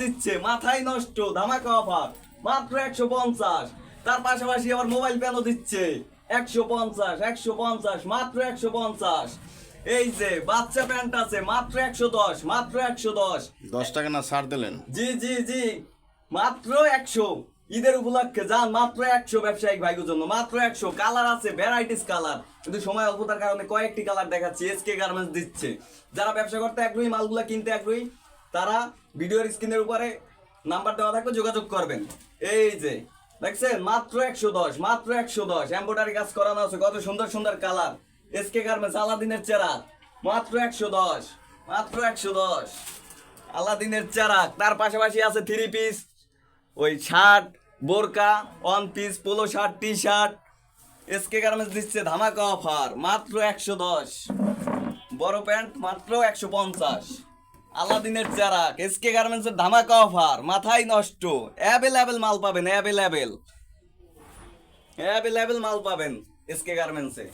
দিচ্ছে, মাথায় নষ্ট, ধামাকা অফার মাত্র একশো পঞ্চাশ। তার পাশাপাশি আবার মোবাইল প্যানও দিচ্ছে, একশো পঞ্চাশ একশো পঞ্চাশ, মাত্র একশো পঞ্চাশ। এই যে বাচ্চা প্যান্ট আছে মাত্র একশো দশ মাত্র একশো দশ। দশ টাকা না ছাড় দিলেন। জি জি জি মাত্র একশো। ঈদের উপলক্ষে যান মাত্র একশো ব্যবসায়িক ভাইগুর জন্য মাত্র একশো। কালার আছে ভ্যারাইটিস কালার। কিন্তু সময় অল্পতার কারণে কয়েকটি কালার দেখাচ্ছি এসকে গার্মেন্টস দিচ্ছে। যারা ব্যবসা করতে আগ্রহী মালগুলা কিনতে আগ্রহী তারা ভিডিওর স্ক্রিনের উপরে নাম্বার দেওয়া থাকবে যোগাযোগ করবেন। এই যে দেখছেন? মাত্র একশো দশ মাত্র একশো দশ। এম্ব্রয়ডারি কাজ করানো আছে কত সুন্দর সুন্দর কালার। এসকে গার্মেন্টস আলাদিনের চেরা, মাত্র একশো দশ, মাত্র একশো দশ। আলাদিনের চারাক তার পাশাপাশি আছে থ্রি পিস ওই শার্ট বোরকা one piece polo shirt T shirt SK garments দিচ্ছে ধামাকা অফার মাত্র একশো দশ। বড় প্যান্ট, মাত্র একশো পঞ্চাশ। আলাদিনের চারাক এসকে গার্মেন্টসের ধামাকা অফার মাথায় নষ্ট। অ্যাভেলেবেল মাল পাবেন অ্যাভেলেবেল অ্যাভেলেবেল মাল পাবেন এসকে গার্মেন্টসে